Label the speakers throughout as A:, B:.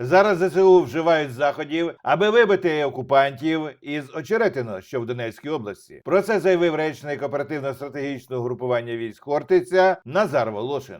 A: Зараз ЗСУ вживають заходів, аби вибити окупантів із очеретино, що в Донецькій області. Про це заявив речник оперативно-стратегічного групування військ Хортиця Назар Волошин.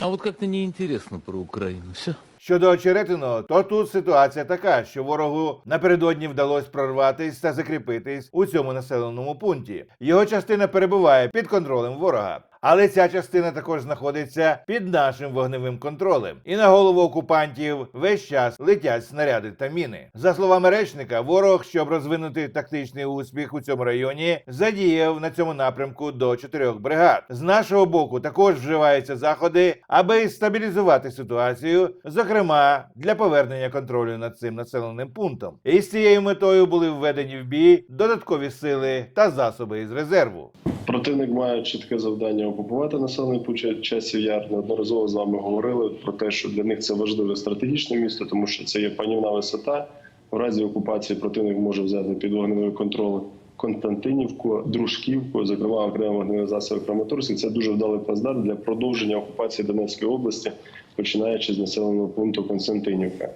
B: А вот как-то неинтересно про Украину. Все.
A: Щодо очеретино, то тут ситуація така, що ворогу напередодні вдалося прорватись та закріпитись у цьому населеному пункті. Його частина перебуває під контролем ворога. Але ця частина також знаходиться під нашим вогневим контролем, і на голову окупантів весь час летять снаряди та міни. За словами речника, ворог, щоб розвинути тактичний успіх у цьому районі, задіяв на цьому напрямку до чотирьох бригад. З нашого боку також вживаються заходи, аби стабілізувати ситуацію, зокрема для повернення контролю над цим населеним пунктом. І з цією метою були введені в бій додаткові сили та засоби із резерву.
C: Противник має чітке завдання окупувати населений пункт часів яр. Неодноразово з вами говорили про те, що для них це важливе стратегічне місто, тому що це є панівна висота. В разі окупації противник може взяти під вогневий контроль Константинівку, Дружківку, зокрема окремо вогневі засоби Краматорськ. Це дуже вдалий плацдарм для продовження окупації Донецької області, починаючи з населеного пункту Константинівка.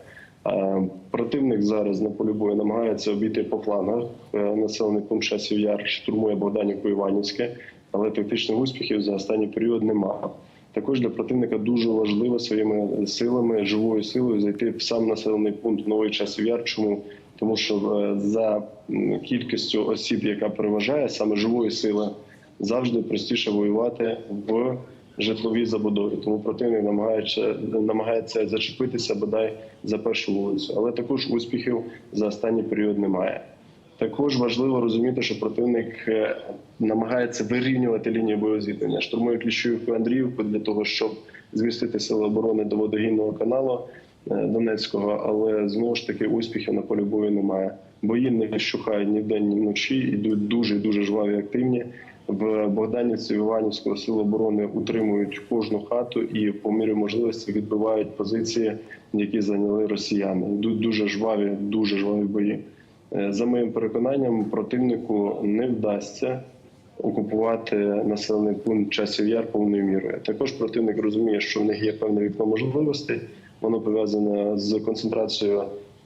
C: Противник зараз на полі бою намагається обійти по флангах. Е, Населений пункт часів яр штурмує Богданівку Іванівське, але тактичних успіхів за останній період немає. Також для противника дуже важливо своїми силами, живою силою зайти в сам населений пункт новий часів яр. Чому? Тому що е, за кількістю осіб, яка переважає саме живої сили, завжди простіше воювати в житловій забудові. Тому противник намагається намагається зачепитися бодай за першу вулицю, але також успіхів за останній період немає. Також важливо розуміти, що противник е, намагається вирівнювати лінію боєзіткнення, штурмує Кліщуївку і Андріївку для того, щоб змістити сили оборони до водогінного каналу е, Донецького, але знову ж таки успіхів на полі бою немає. Бої не щухають ні вдень, ні вночі, йдуть дуже дуже жваві активні. В Богданівці в Іванівського сил оборони утримують кожну хату і по мірі можливості відбивають позиції, які зайняли росіяни. Йдуть дуже жваві, дуже жваві бої. Е, За моїм переконанням, противнику не вдасться окупувати населений пункт часів яр повною мірою. Також противник розуміє, що в них є певне вікно можливостей. Воно пов'язане з концентрацією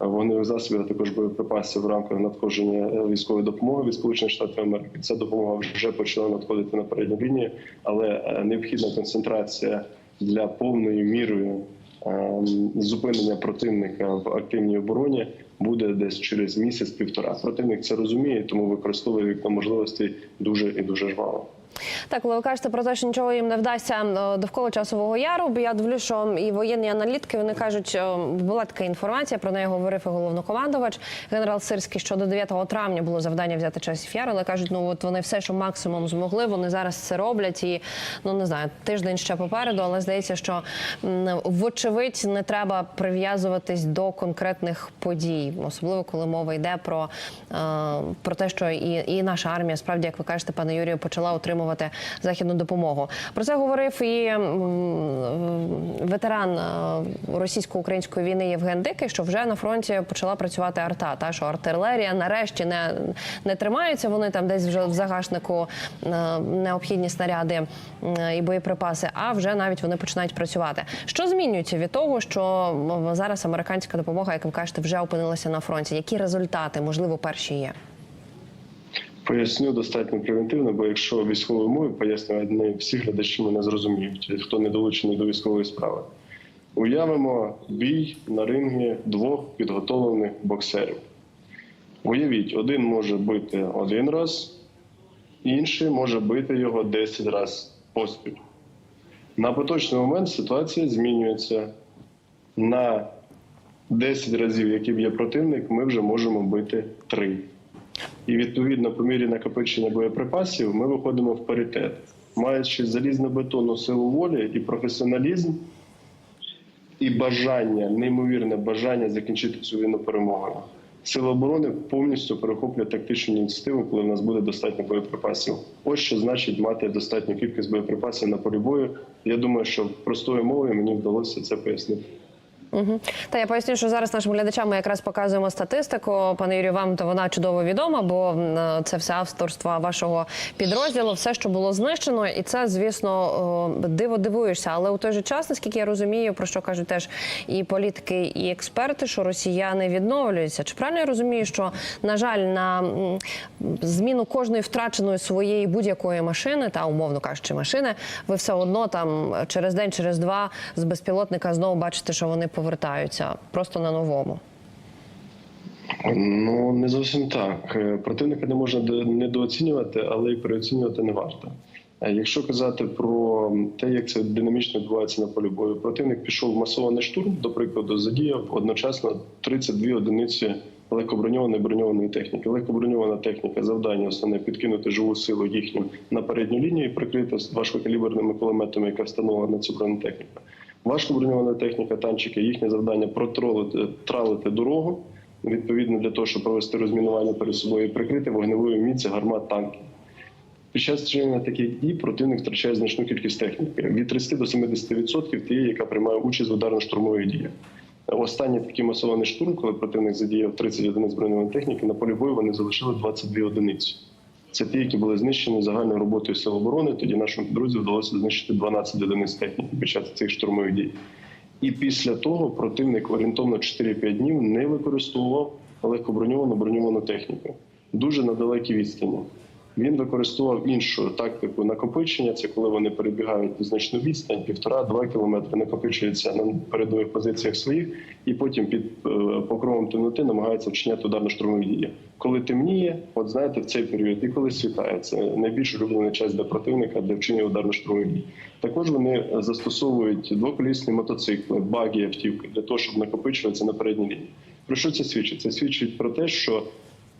C: вогневих засобів, а також боєприпасів в рамках надходження е, військової допомоги від Сполучених Штатів Америки. Ця допомога вже почала надходити на передню лінію, але е, необхідна концентрація для повною мірою ем, зупинення противника в активній обороні буде десь через місяць-півтора. Противник це розуміє, тому використовує вікно можливостей дуже і дуже жваво.
D: Так, коли ви кажете про те, що нічого їм не вдасться е, довкола часового яру, бо я дивлюсь, що і воєнні аналітики вони кажуть, е, була така інформація, про неї говорив і головнокомандувач генерал Сирський, що до 9 травня було завдання взяти часів яр, але кажуть, ну от вони все, що максимум змогли, вони зараз це роблять, і ну не знаю, тиждень ще попереду, але здається, що вочевидь не треба прив'язуватись до конкретних подій, особливо коли мова йде про, е, про те, що і, і наша армія, справді, як ви кажете, пане Юрію, почала отримувати західну допомогу. Про це говорив і ветеран е, російсько-української війни Євген Дикий, що вже на фронті почала працювати арта. Та що артилерія нарешті не, не тримаються. Вони там десь вже в загашнику е, необхідні снаряди і боєприпаси, а вже навіть вони починають працювати. Що змінюється від того, що зараз американська допомога, як ви кажете, вже опинилася на фронті? Які результати можливо перші є?
C: Поясню достатньо превентивно, бо якщо військовою мовою пояснювати, не всі глядачі мене зрозуміють, хто не долучений до військової справи. Уявимо бій на рингі двох підготовлених боксерів. Уявіть, один може бити один раз, інший може бити його 10 разів поспіль. На поточний момент ситуація змінюється. На 10 разів, які б'є противник, ми вже можемо бити 3. І відповідно, по мірі накопичення боєприпасів, ми виходимо в паритет, маючи залізно-бетонну силу волі і професіоналізм, і бажання, неймовірне бажання закінчити цю війну перемогою. Сили оборони повністю перехоплює тактичну ініціативу, коли в нас буде достатньо боєприпасів. Ось що значить мати достатню кількість боєприпасів на полі бою. Я думаю, що простою мовою мені вдалося це пояснити.
D: Угу. Та я поясню, що зараз нашим глядачам ми якраз показуємо статистику. Пане Юрію, вам то вона чудово відома, бо е, це все авторство вашого підрозділу, все, що було знищено, і це, звісно, диво дивуєшся. Але у той же час, наскільки я розумію, про що кажуть теж і політики, і експерти, що росіяни відновлюються. Чи правильно я розумію, що на жаль, на зміну кожної втраченої своєї будь-якої машини, та умовно кажучи, машини, ви все одно там через день, через два з безпілотника знову бачите, що вони повертаються просто на новому.
C: Ну не зовсім так. Е, Противника не можна недооцінювати, але й переоцінювати не варто. Е, Якщо казати про те, як це динамічно відбувається на полі бою, противник пішов в масований штурм, до прикладу, задіяв одночасно 32 одиниці легкоброньованої броньованої техніки. Легкоброньована техніка завдання основне підкинути живу силу їхню на передню лінію і прикрити важкокаліберними кулеметами, яка встановлена на цю бронетехніку. Важкоброньована техніка, танчики, їхнє завдання протролити тралити дорогу. Відповідно для того, щоб провести розмінування перед собою і прикрити вогневою міці гармат танків. Під час вчинення таких дій противник втрачає значну кількість техніки від 30 до 70% тієї, яка приймає участь в ударно-штурмових діях. Останній такий масований штурм, коли противник задіяв 30 одиниць броньованої техніки, на полі бою вони залишили 22 одиниці. Це ті, які були знищені загальною роботою сил оборони. Тоді нашому підрозділу вдалося знищити 12 одиниць техніки під час цих штурмових дій. І після того противник орієнтовно 4-5 днів не використовував легкоброньовану броньовану техніку. Дуже на далекій відстані. Він використовував іншу тактику накопичення. Це коли вони перебігають значну відстань, півтора-два кілометри, накопичуються на передових позиціях своїх, і потім під е, покровом темноти намагаються вчиняти ударно-штурмові дії. Коли темніє, от знаєте, в цей період, і коли світає, це найбільш улюблений час для противника для вчинення ударно-штурмових дій. Також вони застосовують двоколісні мотоцикли, баги, автівки для того, щоб накопичуватися на передній лінії. Про що це свідчить? Це свідчить про те, що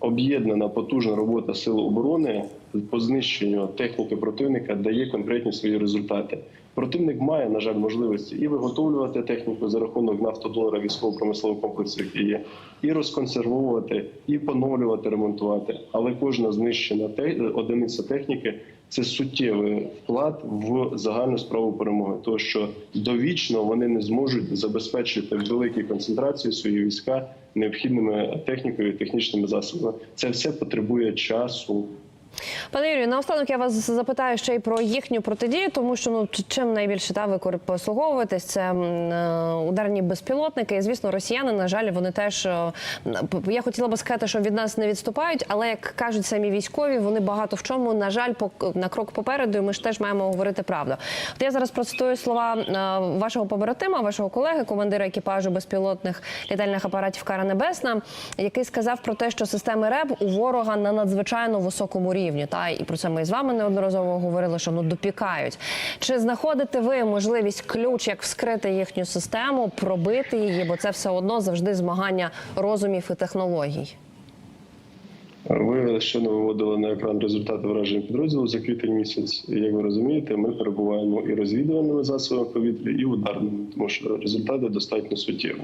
C: об'єднана потужна робота сил оборони по знищенню техніки противника дає конкретні свої результати. Противник має, на жаль, можливості і виготовлювати техніку за рахунок нафтодолара військово-промислового комплексу, який є, і розконсервовувати, і поновлювати, ремонтувати. Але кожна знищена одиниця техніки це суттєвий вклад в загальну справу перемоги, тому що довічно вони не зможуть забезпечити в великій концентрації свої війська необхідними технікою і технічними засобами. Це все потребує часу.
D: Пане Юрію, наостанок я вас запитаю ще й про їхню протидію, тому що ну чим найбільше та ви послуговуєтесь, це е, ударні безпілотники. І звісно, росіяни, на жаль, вони теж е, я хотіла би сказати, що від нас не відступають, але як кажуть самі військові, вони багато в чому, на жаль, на крок попереду. і Ми ж теж маємо говорити правду. От я зараз процитую слова е, вашого побратима, вашого колеги, командира екіпажу безпілотних літальних апаратів Кара Небесна, який сказав про те, що системи РЕБ у ворога на надзвичайно високому рівні. Та і про це ми з вами неодноразово говорили, що ну допікають. Чи знаходите ви можливість ключ, як вскрити їхню систему, пробити її, бо це все одно завжди змагання розумів і технологій?
C: Ви щойно виводили на екран результати враження підрозділу за квітень місяць. Як ви розумієте, ми перебуваємо і розвідувальними засобами повітря, і ударними, тому що результати достатньо суттєві.